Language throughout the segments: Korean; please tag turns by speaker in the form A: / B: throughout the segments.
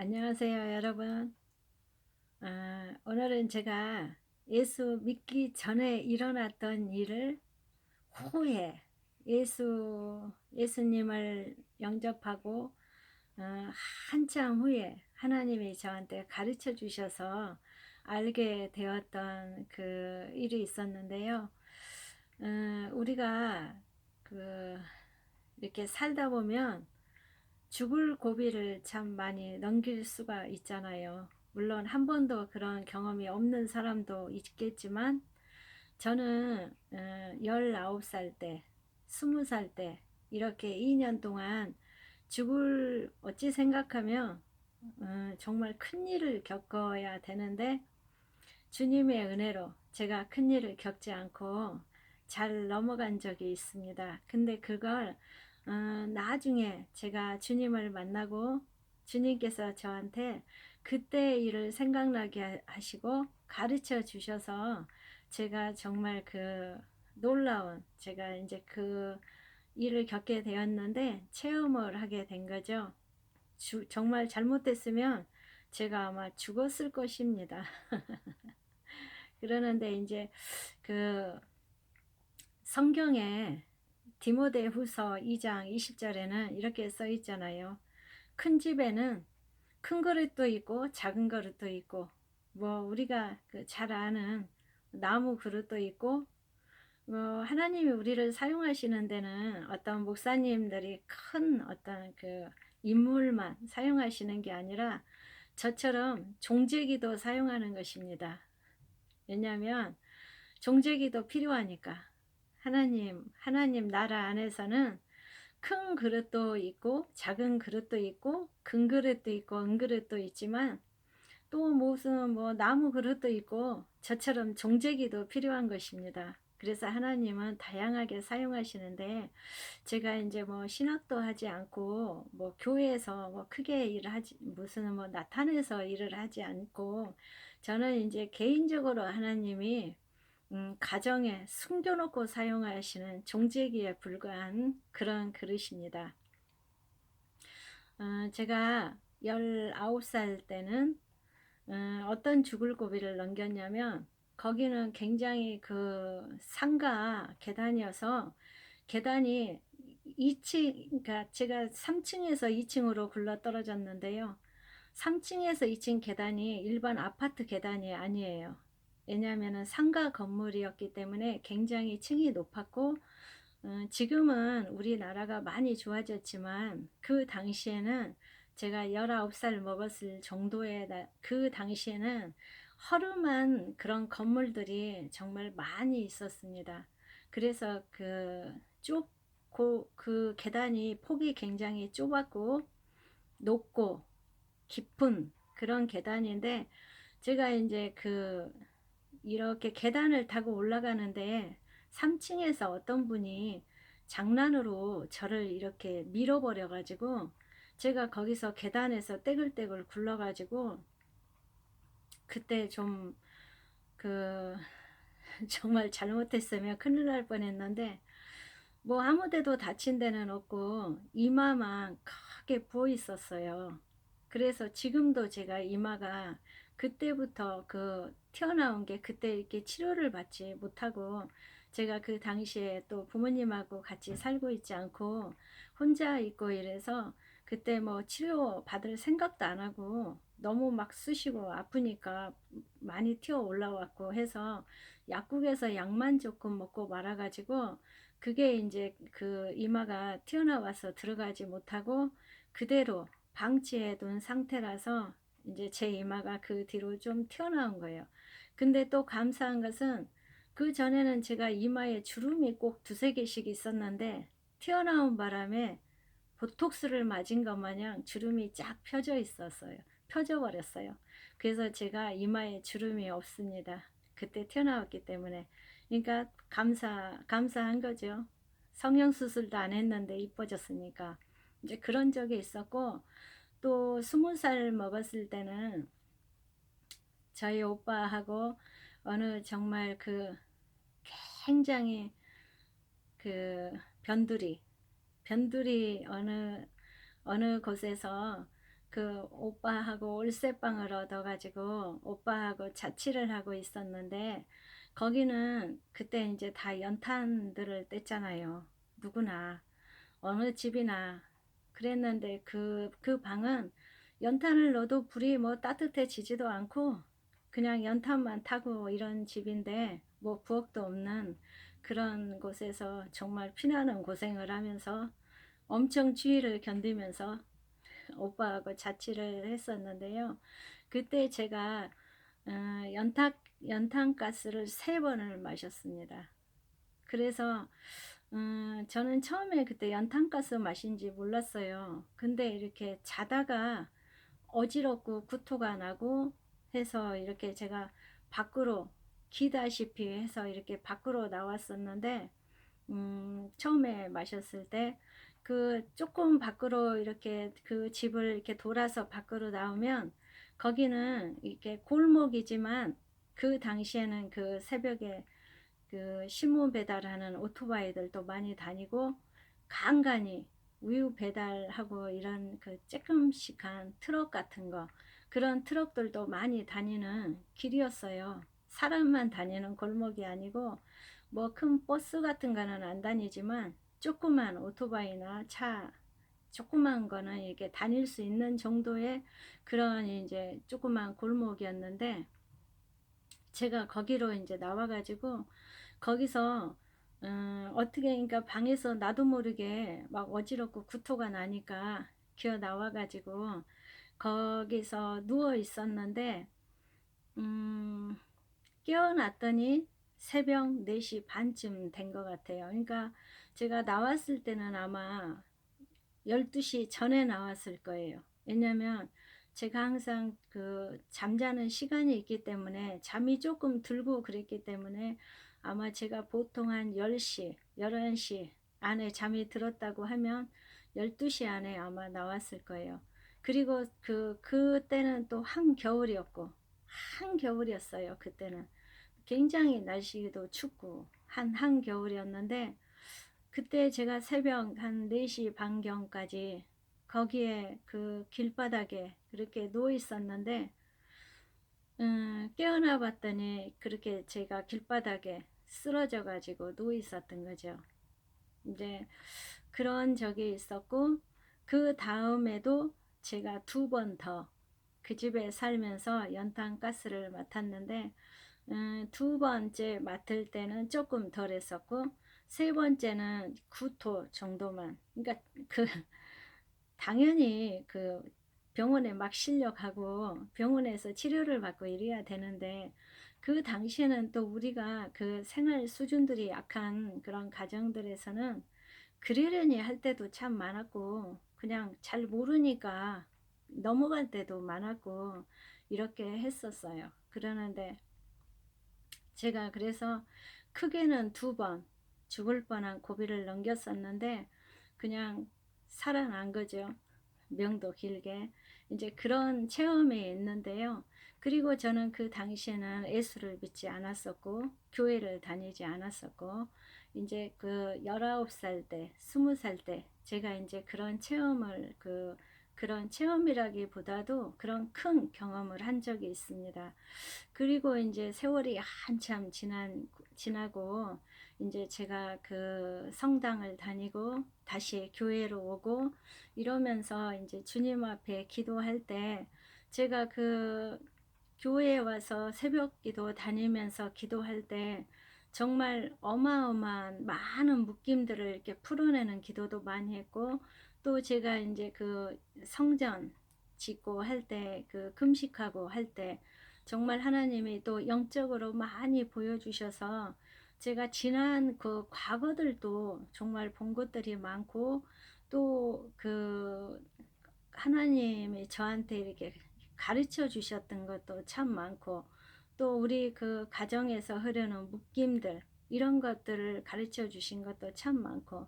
A: 안녕하세요, 여러분. 아, 오늘은 제가 예수 믿기 전에 일어났던 일을 후에 예수, 예수님을 영접하고 어, 한참 후에 하나님이 저한테 가르쳐 주셔서 알게 되었던 그 일이 있었는데요. 어, 우리가 그 이렇게 살다 보면 죽을 고비를 참 많이 넘길 수가 있잖아요. 물론 한 번도 그런 경험이 없는 사람도 있겠지만 저는 19살 때, 20살 때 이렇게 2년 동안 죽을 어찌 생각하면 어, 정말 큰 일을 겪어야 되는데 주님의 은혜로 제가 큰 일을 겪지 않고 잘 넘어간 적이 있습니다. 근데 그걸 어, 나중에 제가 주님을 만나고 주님께서 저한테 그때 일을 생각나게 하시고 가르쳐 주셔서 제가 정말 그 놀라운 제가 이제 그 일을 겪게 되었는데 체험을 하게 된 거죠. 주, 정말 잘못됐으면 제가 아마 죽었을 것입니다. 그러는데 이제 그 성경에 디모데 후서 2장 20절에는 이렇게 써 있잖아요. 큰 집에는 큰 그릇도 있고 작은 그릇도 있고 뭐 우리가 그잘 아는 나무 그릇도 있고 뭐 하나님이 우리를 사용하시는 데는 어떤 목사님들이 큰 어떤 그 인물만 사용하시는 게 아니라 저처럼 종제기도 사용하는 것입니다. 왜냐하면 종제기도 필요하니까 하나님 하나님 나라 안에서는 큰 그릇도 있고 작은 그릇도 있고 큰 그릇도 있고 은 그릇도 있지만 또 무슨 뭐 나무 그릇도 있고 저처럼 종제기도 필요한 것입니다. 그래서 하나님은 다양하게 사용하시는데 제가 이제 뭐 신학도 하지 않고 뭐 교회에서 뭐 크게 일을 하지 무슨 뭐 나타내서 일을 하지 않고 저는 이제 개인적으로 하나님이 음, 가정에 숨겨놓고 사용하시는 종제기에 불과한 그런 그릇입니다. 어, 제가 19살 때는 어, 어떤 죽을 고비를 넘겼냐면 거기는 굉장히 그 상가 계단이어서 계단이 2층, 그러니까 제가 3층에서 2층으로 굴러 떨어졌는데요. 3층에서 2층 계단이 일반 아파트 계단이 아니에요. 왜냐하면 상가 건물이었기 때문에 굉장히 층이 높았고 어, 지금은 우리나라가 많이 좋아졌지만 그 당시에는 제가 19살 먹었을 정도의 그 당시에는 허름한 그런 건물들이 정말 많이 있었습니다. 그래서 그 좁고 그 계단이 폭이 굉장히 좁았고 높고 깊은 그런 계단인데 제가 이제 그 이렇게 계단을 타고 올라가는데 3층에서 어떤 분이 장난으로 저를 이렇게 밀어버려 가지고 제가 거기서 계단에서 떼글떼글 굴러 가지고 그때 좀 그 정말 잘못했으면 큰일 날 뻔했는데 뭐 아무 데도 다친 데는 없고 이마만 크게 부어 있었어요. 그래서 지금도 제가 이마가 그때부터 그 튀어나온 게 그때 이렇게 치료를 받지 못하고 제가 그 당시에 또 부모님하고 같이 살고 있지 않고 혼자 있고 이래서 그때 뭐 치료 받을 생각도 안 하고 너무 막 쑤시고 아프니까 많이 튀어 올라왔고 해서 약국에서 약만 조금 먹고 말아가지고 그게 이제 그 이마가 튀어나와서 들어가지 못하고 그대로 방치해 둔 상태라서 이제 제 이마가 그 뒤로 좀 튀어나온 거예요. 근데 또 감사한 것은 그 전에는 제가 이마에 주름이 꼭 두세 개씩 있었는데 튀어나온 바람에 보톡스를 맞은 것 마냥 주름이 쫙 펴져 있었어요. 펴져 버렸어요. 그래서 제가 이마에 주름이 없습니다. 그때 튀어나왔기 때문에. 그러니까 감사, 감사한 거죠. 성형 수술도 안 했는데 이뻐졌으니까. 이제 그런 적이 있었고, 또 스무 살 먹었을 때는 저희 오빠하고 어느 정말 그 굉장히 그 변두리 변두리 어느 어느 곳에서 그 오빠하고 월세방을 얻어가지고 오빠하고 자취를 하고 있었는데 거기는 그때 이제 다 연탄들을 뗐잖아요. 누구나 어느 집이나 그랬는데 그, 그 방은 연탄을 넣어도 불이 뭐 따뜻해지지도 않고 그냥 연탄만 타고 이런 집인데 뭐 부엌도 없는 그런 곳에서 정말 피나는 고생을 하면서 엄청 추위를 견디면서 오빠하고 자취를 했었는데요. 그때 제가 어, 연탄 연탄가스를 세 번을 마셨습니다. 그래서 음, 저는 처음에 그때 연탄가스 마신지 몰랐어요. 근데 이렇게 자다가 어지럽고 구토가 나고 해서 이렇게 제가 밖으로 기다시피 해서 이렇게 밖으로 나왔었는데 음, 처음에 마셨을 때 그 조금 밖으로 이렇게 그 집을 이렇게 돌아서 밖으로 나오면 거기는 이렇게 골목이지만 그 당시에는 그 새벽에 그 신문 배달하는 오토바이들도 많이 다니고 간간히 우유 배달하고 이런 그 쬐끔씩한 트럭 같은 거 그런 트럭들도 많이 다니는 길이었어요. 사람만 다니는 골목이 아니고 뭐 큰 버스 같은 거는 안 다니지만 조그만 오토바이나 차 조그만 거는 이렇게 다닐 수 있는 정도의 그런 이제 조그만 골목이었는데 제가 거기로 이제 나와가지고 거기서 음, 어떻게 그러니까 방에서 나도 모르게 막 어지럽고 구토가 나니까 기어 나와가지고 거기서 누워 있었는데 음, 깨어났더니 새벽 4시 반쯤 된 것 같아요. 그러니까 제가 나왔을 때는 아마 12시 전에 나왔을 거예요. 왜냐면 제가 항상 그 잠자는 시간이 있기 때문에 잠이 조금 들고 그랬기 때문에 아마 제가 보통 한 10시, 11시 안에 잠이 들었다고 하면 12시 안에 아마 나왔을 거예요. 그리고 그, 그때는 또 한겨울이었고, 한겨울이었어요. 그때는. 굉장히 날씨도 춥고, 한, 한겨울이었는데, 그때 제가 새벽 한 4시 반경까지 거기에 그 길바닥에 그렇게 누워 있었는데, 음, 깨어나 봤더니 그렇게 제가 길바닥에 쓰러져 가지고 누워 있었던 거죠. 이제 그런 적이 있었고 그 다음에도 제가 두 번 더 그 집에 살면서 연탄 가스를 맡았는데 음, 두 번째 맡을 때는 조금 덜 했었고 세 번째는 구토 정도만 그러니까 그 당연히 그 병원에 막 실려가고 병원에서 치료를 받고 이래야 되는데 그 당시에는 또 우리가 그 생활 수준들이 약한 그런 가정들에서는 그러려니 할 때도 참 많았고 그냥 잘 모르니까 넘어갈 때도 많았고 이렇게 했었어요. 그러는데 제가 그래서 크게는 두 번 죽을 뻔한 고비를 넘겼었는데 그냥 살아난 거죠. 명도 길게. 이제 그런 체험이 있는데요. 그리고 저는 그 당시에는 예수를 믿지 않았었고, 교회를 다니지 않았었고, 이제 그 19살 때, 20살 때, 제가 이제 그런 체험을, 그, 그런 체험이라기보다도 그런 큰 경험을 한 적이 있습니다. 그리고 이제 세월이 한참 지난, 지나고, 이제 제가 그 성당을 다니고 다시 교회로 오고 이러면서 이제 주님 앞에 기도할 때 제가 그 교회에 와서 새벽 기도 다니면서 기도할 때 정말 어마어마한 많은 묶임들을 이렇게 풀어내는 기도도 많이 했고 또 제가 이제 그 성전 짓고 할 때 그 금식하고 할 때 정말 하나님이 또 영적으로 많이 보여주셔서 제가 지난 그 과거들도 정말 본 것들이 많고 또 그 하나님이 저한테 이렇게 가르쳐 주셨던 것도 참 많고 또 우리 그 가정에서 흐르는 묶임들 이런 것들을 가르쳐 주신 것도 참 많고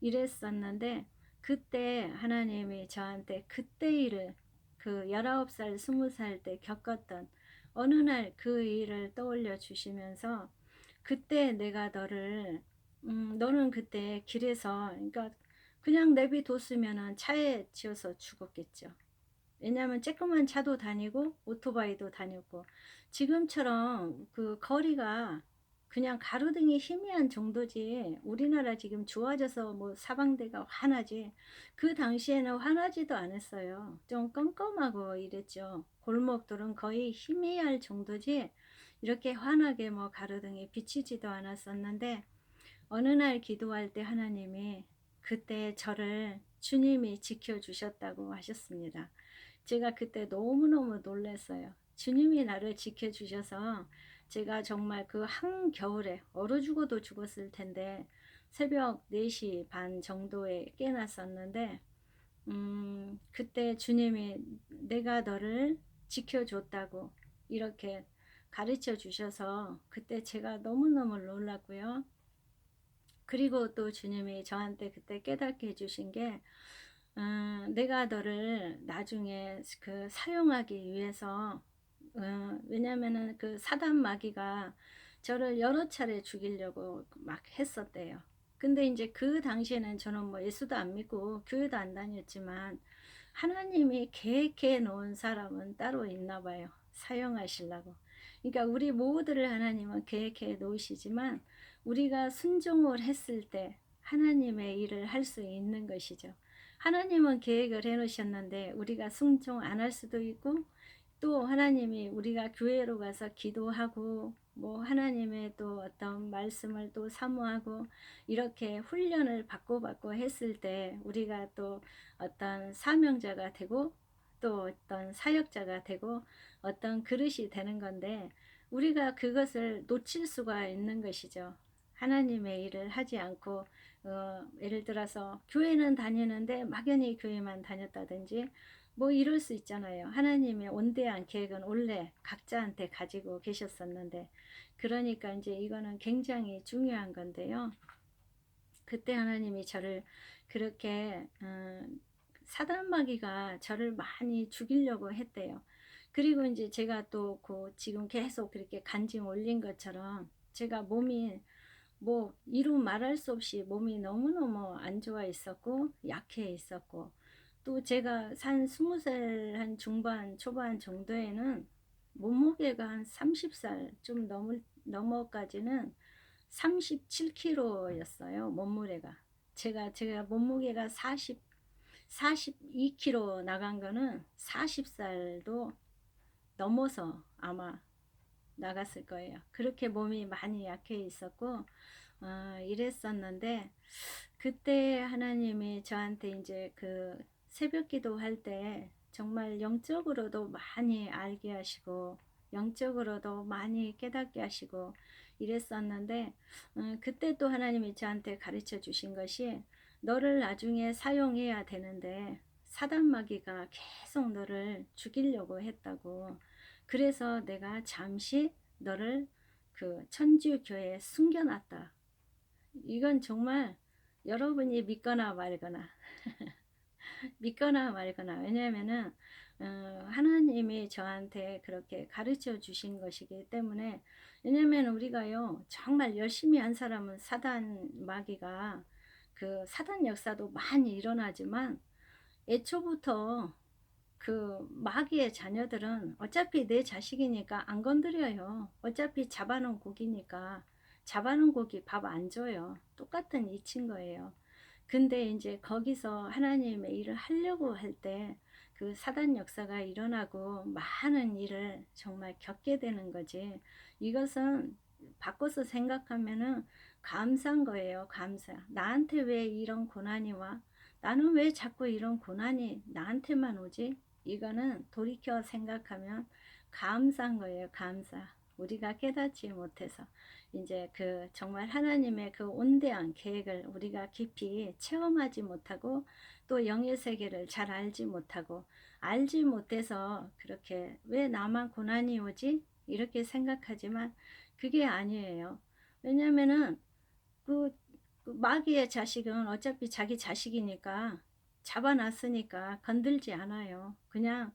A: 이랬었는데 그때 하나님이 저한테 그때 일을 그 19살, 20살 때 겪었던 어느 날 그 일을 떠올려 주시면서 그때 내가 너를 음, 너는 그때 길에서 그러니까 그냥 내비뒀으면은 차에 치여서 죽었겠죠. 왜냐하면 쬐끄만 차도 다니고 오토바이도 다녔고 지금처럼 그 거리가 그냥 가로등이 희미한 정도지 우리나라 지금 좋아져서 뭐 사방대가 환하지 그 당시에는 환하지도 않았어요. 좀 껌껌하고 이랬죠. 골목들은 거의 희미할 정도지 이렇게 환하게 뭐 가로등이 비치지도 않았었는데 어느 날 기도할 때 하나님이 그때 저를 주님이 지켜주셨다고 하셨습니다. 제가 그때 너무너무 놀랐어요. 주님이 나를 지켜주셔서 제가 정말 그 한겨울에 얼어 죽어도 죽었을 텐데 새벽 4시 반 정도에 깨났었는데 음, 그때 주님이 내가 너를 지켜줬다고 이렇게 가르쳐 주셔서 그때 제가 너무너무 놀랐고요. 그리고 또 주님이 저한테 그때 깨닫게 해주신 게 어, 내가 너를 나중에 그 사용하기 위해서 어, 왜냐면은 그 사단 마귀가 저를 여러 차례 죽이려고 막 했었대요. 근데 이제 그 당시에는 저는 뭐 예수도 안 믿고 교회도 안 다녔지만 하나님이 계획해 놓은 사람은 따로 있나 봐요. 사용하시려고. 그러니까 우리 모두를 하나님은 계획해 놓으시지만 우리가 순종을 했을 때 하나님의 일을 할 수 있는 것이죠. 하나님은 계획을 해 놓으셨는데 우리가 순종 안 할 수도 있고 또 하나님이 우리가 교회로 가서 기도하고 뭐 하나님의 또 어떤 말씀을 또 사모하고 이렇게 훈련을 받고 받고 했을 때 우리가 또 어떤 사명자가 되고 또 어떤 사역자가 되고 어떤 그릇이 되는 건데 우리가 그것을 놓칠 수가 있는 것이죠. 하나님의 일을 하지 않고 어, 예를 들어서 교회는 다니는데 막연히 교회만 다녔다든지 뭐 이럴 수 있잖아요. 하나님의 온대한 계획은 원래 각자한테 가지고 계셨었는데 그러니까 이제 이거는 굉장히 중요한 건데요. 그때 하나님이 저를 그렇게 어, 사단마귀가 저를 많이 죽이려고 했대요. 그리고 이제 제가 또 그 지금 계속 그렇게 간증 올린 것처럼 제가 몸이 뭐 이루 말할 수 없이 몸이 너무너무 안 좋아 있었고 약해 있었고 또 제가 산 스무 살 한 중반 초반 정도에는 몸무게가 한 30살 좀 넘을 넘어까지는 37kg였어요 몸무게가. 제가 제가 몸무게가 40 42kg 나간 거는 40살도 넘어서 아마 나갔을 거예요. 그렇게 몸이 많이 약해 있었고 어, 이랬었는데 그때 하나님이 저한테 이제 그 새벽 기도할 때 정말 영적으로도 많이 알게 하시고 영적으로도 많이 깨닫게 하시고 이랬었는데 어, 그때 또 하나님이 저한테 가르쳐 주신 것이 너를 나중에 사용해야 되는데 사단마귀가 계속 너를 죽이려고 했다고 그래서 내가 잠시 너를 그 천주교회에 숨겨놨다. 이건 정말 여러분이 믿거나 말거나 믿거나 말거나. 왜냐하면은 어, 하나님이 저한테 그렇게 가르쳐 주신 것이기 때문에 왜냐면 우리가요 정말 열심히 한 사람은 사단 마귀가 그 사단 역사도 많이 일어나지만 애초부터 그 마귀의 자녀들은 어차피 내 자식이니까 안 건드려요. 어차피 잡아놓은 고기니까 잡아놓은 고기 밥 안 줘요. 똑같은 이친 거예요. 근데 이제 거기서 하나님의 일을 하려고 할 때 그 사단 역사가 일어나고 많은 일을 정말 겪게 되는 거지. 이것은 바꿔서 생각하면은 감사한 거예요. 감사. 나한테 왜 이런 고난이 와? 나는 왜 자꾸 이런 고난이 나한테만 오지? 이거는 돌이켜 생각하면 감사한 거예요. 감사. 우리가 깨닫지 못해서 이제 그 정말 하나님의 그 온대한 계획을 우리가 깊이 체험하지 못하고 또 영의 세계를 잘 알지 못하고 알지 못해서 그렇게 왜 나만 고난이 오지? 이렇게 생각하지만 그게 아니에요. 왜냐면은 그, 그 마귀의 자식은 어차피 자기 자식이니까 잡아놨으니까 건들지 않아요. 그냥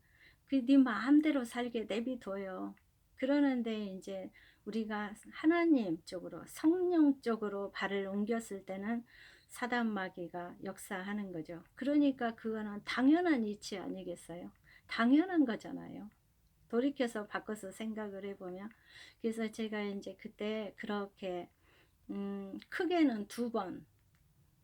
A: 그 네 마음대로 살게 내비둬요. 그러는데 이제 우리가 하나님 쪽으로 성령 쪽으로 발을 옮겼을 때는 사단 마귀가 역사하는 거죠. 그러니까 그거는 당연한 이치 아니겠어요? 당연한 거잖아요. 돌이켜서 바꿔서 생각을 해보면 그래서 제가 이제 그때 그렇게 음, 크게는 두 번,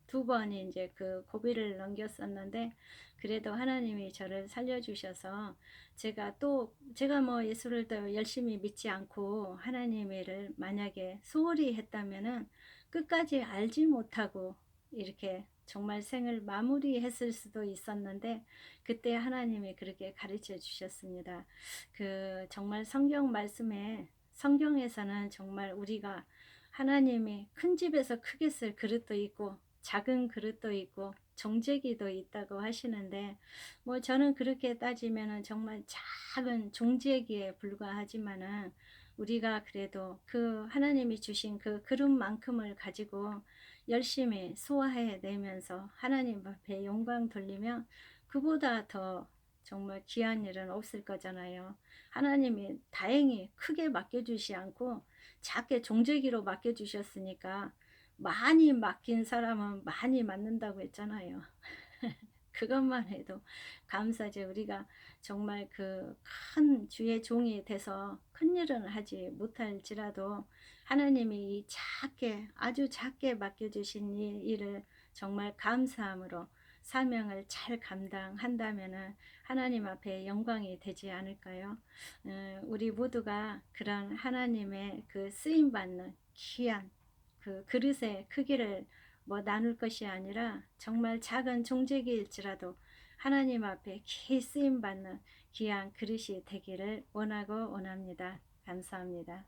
A: 두 번이 이제 그 고비를 넘겼었는데 그래도 하나님이 저를 살려주셔서 제가 또 제가 뭐 예수를 더 열심히 믿지 않고 하나님을 만약에 소홀히 했다면은 끝까지 알지 못하고 이렇게 정말 생을 마무리했을 수도 있었는데 그때 하나님이 그렇게 가르쳐 주셨습니다. 그 정말 성경 말씀에 성경에서는 정말 우리가 하나님이 큰 집에서 크게 쓸 그릇도 있고 작은 그릇도 있고 종재기도 있다고 하시는데 뭐 저는 그렇게 따지면은 정말 작은 종재기에 불과하지만은 우리가 그래도 그 하나님이 주신 그 그릇만큼을 가지고 열심히 소화해 내면서 하나님 앞에 영광 돌리면 그보다 더 정말 귀한 일은 없을 거잖아요. 하나님이 다행히 크게 맡겨주시 않고 작게 종재기로 맡겨주셨으니까 많이 맡긴 사람은 많이 맡는다고 했잖아요. 그것만 해도 감사지 우리가 정말 그 큰 주의 종이 돼서 큰 일은 하지 못할지라도 하나님이 이 작게 아주 작게 맡겨주신 이 일을 정말 감사함으로 사명을 잘 감당한다면은 하나님 앞에 영광이 되지 않을까요? 어, 우리 모두가 그런 하나님의 그 쓰임 받는 귀한 그 그릇의 크기를 뭐 나눌 것이 아니라 정말 작은 종재기일지라도 하나님 앞에 기 쓰임 받는 귀한 그릇이 되기를 원하고 원합니다. 감사합니다.